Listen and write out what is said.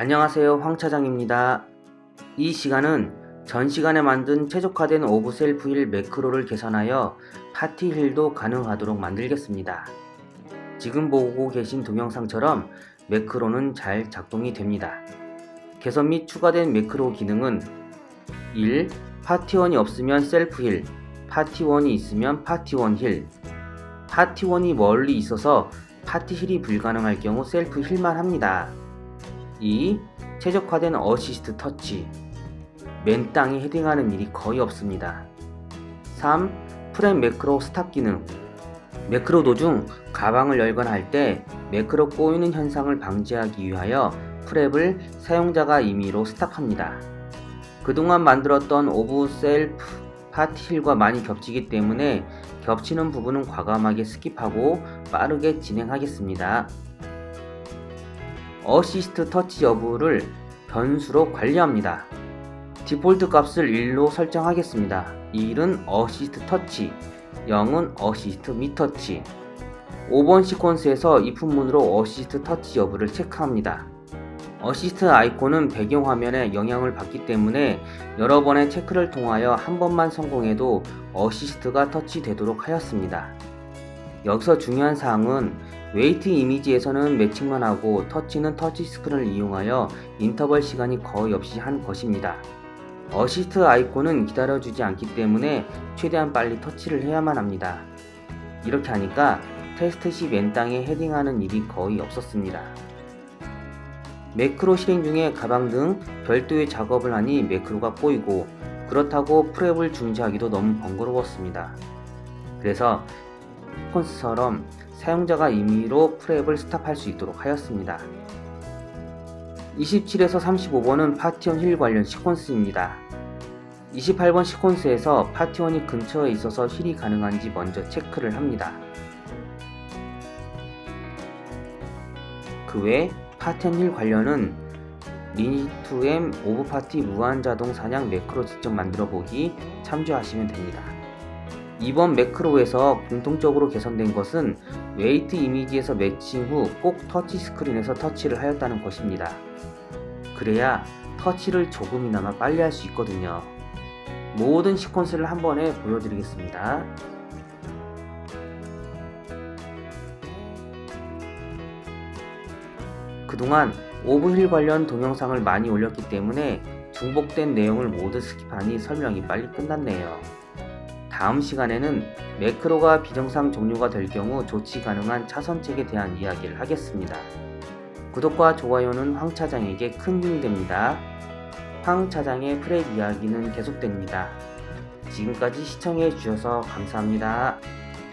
안녕하세요 황 차장입니다. 이 시간은 전 시간에 만든 최적화된 오브 셀프 힐 매크로를 개선하여 파티 힐도 가능하도록 만들겠습니다. 지금 보고 계신 동영상처럼 매크로는 잘 작동이 됩니다. 개선 및 추가된 매크로 기능은 1. 파티원이 없으면 셀프 힐, 파티원이 있으면 파티원 힐, 파티원이 멀리 있어서 파티 힐이 불가능할 경우 셀프 힐만 합니다. 2. 최적화된 어시스트 터치 맨 땅에 헤딩하는 일이 거의 없습니다. 3. 프레임 매크로 스탑 기능 매크로 도중 가방을 열거나 할 때 매크로 꼬이는 현상을 방지하기 위하여 프랩을 사용자가 임의로 스탑합니다. 그동안 만들었던 오브 셀프 파티 힐과 많이 겹치기 때문에 겹치는 부분은 과감하게 스킵하고 빠르게 진행하겠습니다. 어시스트 터치 여부를 변수로 관리합니다. 디폴트 값을 1로 설정하겠습니다. 1은 어시스트 터치, 0은 어시스트 미터치. 5번 시퀀스에서 if문으로 어시스트 터치 여부를 체크합니다. 어시스트 아이콘은 배경 화면에 영향을 받기 때문에 여러 번의 체크를 통하여 한 번만 성공해도 어시스트가 터치되도록 하였습니다. 여기서 중요한 사항은 웨이트 이미지에서는 매칭만 하고 터치는 터치 스크린을 이용하여 인터벌 시간이 거의 없이 한 것입니다. 어시스트 아이콘은 기다려주지 않기 때문에 최대한 빨리 터치를 해야만 합니다. 이렇게 하니까 테스트 시 맨 땅에 헤딩하는 일이 거의 없었습니다. 매크로 실행 중에 가방 등 별도의 작업을 하니 매크로가 꼬이고 그렇다고 프랩을 중지하기도 너무 번거로웠습니다. 그래서 콘스처럼 사용자가 임의로 프랩을 스탑할 수 있도록 하였습니다. 27에서 35번은 파티원 힐 관련 시퀀스입니다. 28번 시퀀스에서 파티원이 근처에 있어서 힐이 가능한지 먼저 체크를 합니다. 그 외 파티원 힐 관련은 리니2M 오브 파티 무한 자동 사냥 매크로 직접 만들어 보기 참조하시면 됩니다. 이번 매크로에서 공통적으로 개선된 것은 웨이트 이미지에서 매칭 후 꼭 터치 스크린에서 터치를 하였다는 것입니다. 그래야 터치를 조금이나마 빨리 할 수 있거든요. 모든 시퀀스를 한 번에 보여드리겠습니다. 그동안 오브힐 관련 동영상을 많이 올렸기 때문에 중복된 내용을 모두 스킵하니 설명이 빨리 끝났네요. 다음 시간에는 매크로가 비정상 종료가 될 경우 조치 가능한 차선책에 대한 이야기를 하겠습니다. 구독과 좋아요는 황 차장에게 큰 힘이 됩니다. 황 차장의 프랩 이야기는 계속됩니다. 지금까지 시청해 주셔서 감사합니다.